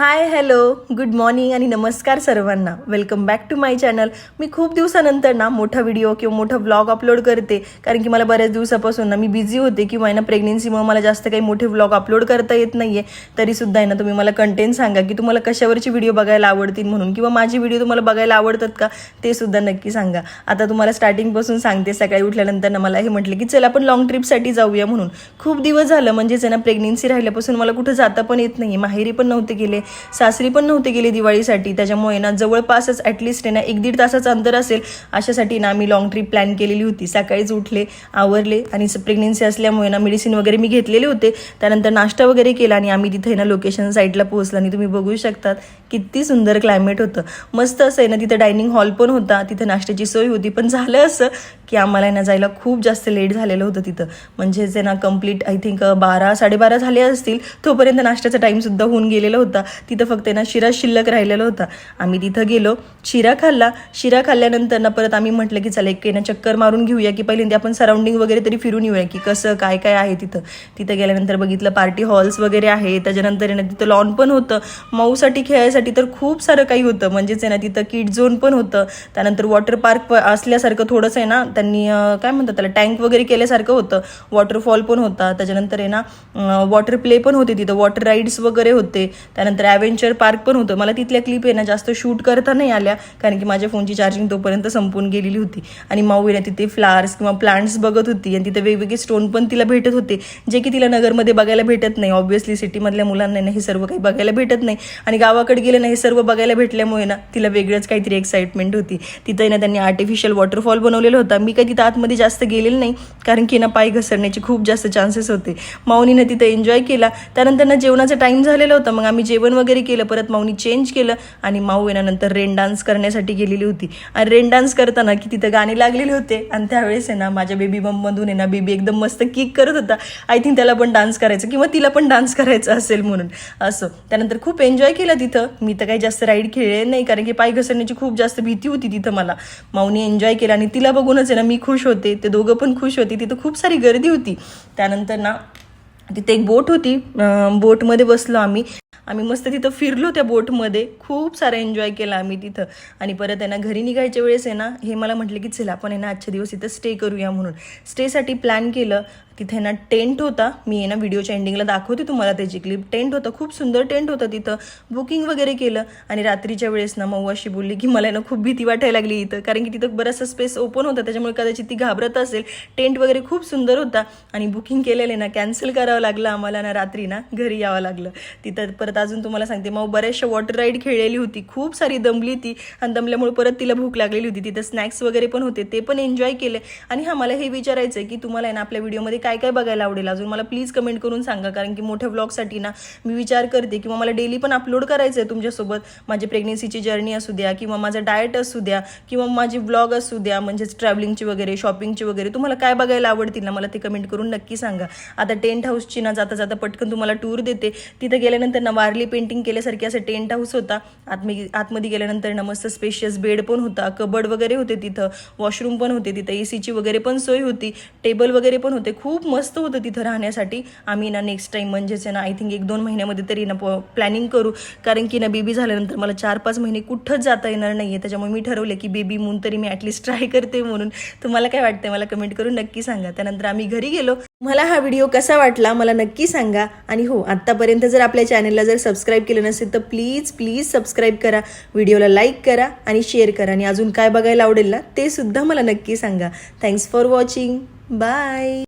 Hi hello good morning आणि नमस्कार सर्वांना. Welcome back to my channel मी खूप दिवसानंतर ना मोठा व्हिडिओ किंवा मोठा व्लॉग अपलोड करते. कारण की मला बऱ्याच दिवसापासून ना मी बिझी होते किंवा आहे ना प्रेग्नेन्सीमुळे मला जास्त काही मोठे व्लॉग अपलोड करता येत नाही आहे तरीसुद्धा आहे ना तुम्ही मला कंटेंट सांगा की तुम्हाला कशावरची व्हिडिओ बघायला आवडतील म्हणून किंवा माझी व्हिडिओ तुम्हाला बघायला आवडतात का ते सुद्धा नक्की सांगा. आता तुम्हाला स्टार्टिंगपासून सांगते. सकाळी उठल्यानंतर ना मला हे म्हटलं की चल आपण लॉंग ट्रिपसाठी जाऊया. म्हणून खूप दिवस झालं. म्हणजेच आहे ना प्रेग्नेन्सी राहिल्यापासून मला कुठं जाता पण येत नाही माहेरी पण नव्हते गेले. सासरी पण नव्हते गेले दिवाळीसाठी. त्याच्यामुळे ना जवळपासच ॲटलिस्ट आहे ना एक दीड तासाचं अंतर असेल. अशासाठी ना मी लॉंग ट्रिप प्लॅन केलेली होती. सकाळीच उठले आवरले आणि प्रेग्नेन्सी असल्यामुळे ना मेडिसिन वगैरे मी घेतलेले होते. त्यानंतर नाश्ता वगैरे केला आणि आम्ही तिथे ना लोकेशन साईडला पोहोचला आणि तुम्ही बघू शकतात किती सुंदर क्लायमेट होतं. मस्त असं आहे ना तिथं डायनिंग हॉल पण होता. तिथं नाश्त्याची सोय होती. पण झालं असं की आम्हाला ना जायला खूप जास्त लेट झालेलं होतं तिथं. म्हणजेच आहे ना कंप्लीट आय थिंक बारा साडेबारा झाले असतील. तोपर्यंत नाश्त्याचा टाईमसुद्धा होऊन गेलेला होता. तिथं फक्त आहे ना शिरा शिल्लक राहिलेला होता. आम्ही तिथं गेलो. शिरा खाल्ला. शिरा खाल्ल्यानंतर ना परत आम्ही म्हटलं की चला एक ना चक्कर मारून घेऊया की पहिल्यांदा आपण सराउंडिंग वगैरे तरी फिरून येऊया की कसं काय काय आहे तिथं? तिथं गेल्यानंतर बघितलं पार्टी हॉल्स वगैरे आहे. त्याच्यानंतर आहे ना तिथं लॉन पण होतं. मऊसाठी खेळायसाठी तर खूप सारं काही होतं. म्हणजेच आहे ना तिथं किड झोन पण होतं. त्यानंतर वॉटर पार्क असल्यासारखं थोडंसं आहे ना त्यांनी काय म्हणतात त्याला टँक वगैरे केल्यासारखं होतं. वॉटरफॉल पण होता. त्याच्यानंतर आहे ना वॉटर प्ले पण होते तिथं. वॉटर राईड्स वगैरे होते. त्यानंतर ॲव्हेंचर पार्क पण होतं. मला तिथल्या क्लिप आहे ना जास्त शूट करता नाही आल्या. कारण की माझ्या फोनची चार्जिंग तोपर्यंत संपून गेलेली होती. आणि माऊ ना तिथे फ्लावर्स किंवा प्लांट्स बघत होती. आणि तिथे वेगवेगळे स्टोन पण तिला भेटत होते. जे की तिला नगरमध्ये बघायला भेटत नाही. ऑब्व्हियसली सिटीमधल्या मुलांना ना हे सर्व काही बघायला भेटत नाही. आणि गावाकडे गेले ना हे सर्व बघायला भेटल्यामुळे ना तिला वेगळंच काहीतरी एक्साइटमेंट होती. तिथं ना त्यांनी आर्टिफिशियल वॉटरफॉल बनवलेला होता. मी काही तिथं आतमध्ये जास्त गेलेलं नाही कारण की ना पाय घसरण्याचे खूप जास्त चान्सेस होते. माऊनीनं तिथं एन्जॉय केला. त्यानंतर ना जेवणाचा टाईम झालेला होता. मग आम्ही जेवण वगैरे केलं परत माऊनी चेंज केलं आणि माऊ येण्यानंतर रेन डान्स करण्यासाठी गेलेली होती. आणि रेन डान्स करताना की तिथं गाणी लागलेले होते. आणि त्यावेळेस आहे ना माझ्या बेबी बममधून आहे ना बेबी एकदम मस्त किक करत होता. आय थिंक त्याला पण डान्स करायचं किंवा तिला पण डान्स करायचा असेल म्हणून. असं. त्यानंतर खूप एन्जॉय केलं तिथं. मी तर काही जास्त राईड खेळले नाही कारण की पाय घसरण्याची खूप जास्त भीती होती तिथं मला. माऊनी एन्जॉय केला आणि तिला बघूनच आहे ना मी खुश होते. ते दोघं पण खुश होते. तिथं खूप सारी गर्दी होती. त्यानंतर ना तिथे एक बोट होती. बोटमध्ये बसलो आम्ही. आम्ही मस्त तिथं फिरलो त्या बोटमध्ये. खूप सारा एन्जॉय केला आम्ही तिथं. आणि परत आहे ना घरी निघायच्या वेळेस आहे ना हे मला म्हटलं की चला आपण आहे ना आजच्या दिवस इथं स्टे करूया म्हणून. स्टेसाठी प्लॅन केलं. तिथे ना टेंट होता. मी आहे ना व्हिडिओच्या एंडिंगला दाखवते तुम्हाला त्याची क्लिप टेंट होता खूप सुंदर टेंट होतं तिथं. बुकिंग वगैरे केलं. आणि रात्रीच्या वेळेस ना मऊ अशी बोलली की मला ना खूप भीती वाटायला लागली इथं. कारण की तिथं बराचसा स्पेस ओपन होता. त्याच्यामुळे कदाचित ती घाबरत असेल. टेंट वगैरे खूप सुंदर होता. आणि बुकिंग केलेले ना कॅन्सल करावं लागलं आम्हाला ना रात्री ना घरी यावं लागलं. तिथं परत अजून तुम्हाला सांगते मग बऱ्याचशा वॉटर राईड खेळलेली होती खूप सारी दमली ती. आणि दमल्यामुळे परत तिला भूक लागलेली होती. तिथं स्नॅक्स वगैरे पण होते ते पण एन्जॉय केले. आणि हा मला हे विचारायचं आहे की तुम्हाला आहे ना आपल्या व्हिडिओमध्ये काय काय बघायला आवडेल अजून? मला प्लीज कमेंट करून सांगा कारण की मोठ्या व्लॉगसाठी ना मी विचार करते किंवा मला डेली पण अपलोड करायचं आहे तुमच्यासोबत. माझी प्रेग्नेन्सीची जर्नी असू द्या किंवा माझं डाएट असू द्या किंवा माझे व्लॉग असू द्या म्हणजेच ट्रॅव्हलिंगची वगैरे शॉपिंगची वगैरे. तुम्हाला काय बघायला आवडतील ना मला ते कमेंट करून नक्की सांगा. आता टेंट हाऊसची ना जाता जाता पटकन तुम्हाला टूर देते. तिथं गेल्यानंतर ना वारली पेंटिंग केल्यासारखी असं टेंट हाऊस होता. आतमध्ये आतमध्ये गेल्यानंतर ना मस्त स्पेशियस बेड पण होता. कबड वगैरे होते तिथं. वॉशरूम पण होते तिथं. ए सीची वगैरे पण सोय होती. टेबल वगैरे पण होते. खूप मस्त होतं तिथं राहण्यासाठी. आम्ही ना नेक्स्ट टाईम म्हणजेच आहे ना आय थिंक एक दोन महिन्यामध्ये तरी ना प्लॅनिंग करू. कारण की ना बेबी झाल्यानंतर मला चार पाच महिने कुठंच जाता येणार नाही आहे त्याच्यामुळे मी ठरवलं की बेबी म्हणून तरी मी ॲटलिस्ट ट्राय करते म्हणून. तुम्हाला काय वाटतं मला कमेंट करून नक्की सांगा. त्यानंतर आम्ही घरी गेलो. मला हा व्हिडिओ कसा वाटला मला नक्की सांगा. आणि हो आत्तापर्यंत जर आपल्या चॅनलला जर सबस्क्राईब केलं नसेल तर प्लीज प्लीज सबस्क्राईब करा. व्हिडिओला लाईक करा आणि शेअर करा. आणि अजून काय बघायला आवडेल ना ते सुद्धा मला नक्की सांगा. Thanks for watching bye